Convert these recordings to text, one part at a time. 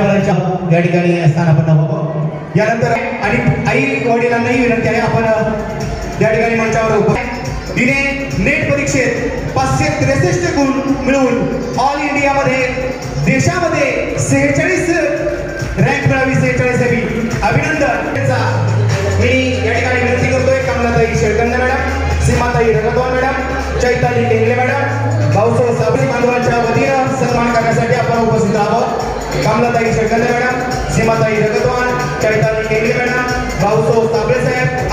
या ठिकाणी स्थानापन्न व्हावं यानंतर आणि आई वडिलांनाही विनंती आहे आपण या ठिकाणी मंचावर उभं तिने नेट परीक्षेत पाचशे त्रेसष्ट गुण मिळवून ऑल इंडियामध्ये देशामध्ये सेहेचाळीस रँक मिळावी सेहेचाळीसावी अभिनंदन. मी या ठिकाणी विनंती करतोय Kamalatai Shelkand madam Seematai Ragatwan madam Chaitali Tengle madam भाऊसह Sable बांधवांच्या वतीनं सन्मान करण्यासाठी आपण उपस्थित आहोत. कमलाताई शेळकंद मॅडम सीमाताई रगतवान चैताली केंद्रे मॅडम भाऊसाहेब साबळे साहेब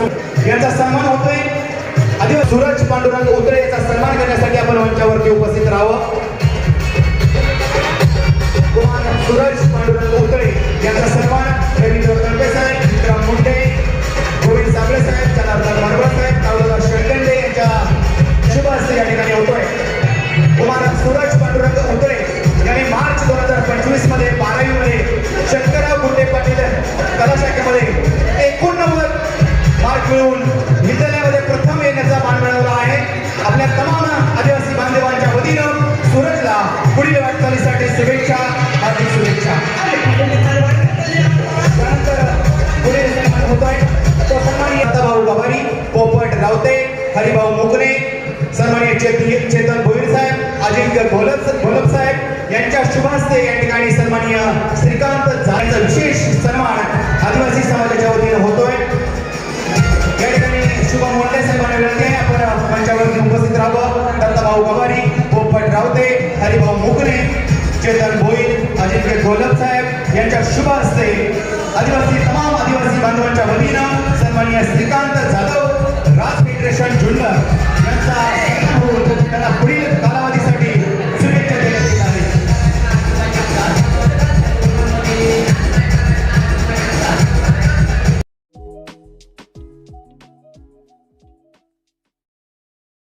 याचा यांचा सन्मान होतोय. आदिवासी सूरज पांडुरंग उतरे याचा सन्मान करण्यासाठी आपण मंचावरती उपस्थित राहावं. मिळवून विद्यालयामध्ये प्रथम येण्याचा मान मिळवला आहे. आपल्या तमाम आदिवासी बांधवांच्या वतीनं सूरजला पुढील वाटचालीसाठी शुभेच्छा हार्दिक शुभेच्छा. त्यानंतर पुढे सन्मान होतोय. तो सन्माननीय भाऊ गभारी पोपट रावते हरिभाऊ मुकणे सन्मान्य चेत- चेतन भोईर साहेब अजिंक्य घोलप घोलप साहेब यांच्या शुभास्ते या ठिकाणी सन्मान्य श्रीकांत झाडेचा विशेष सन्मान आदिवासी समाजाच्या वतीनं चेतन भोईर अजिंक्य घोलप साहेब यांच्या शुभ हस्ते आदिवासी तमाम आदिवासी बांधवांच्या वतीनं सन्माननीय श्रीकांत जाधव राज फेडरेशन जुन्नर यांचा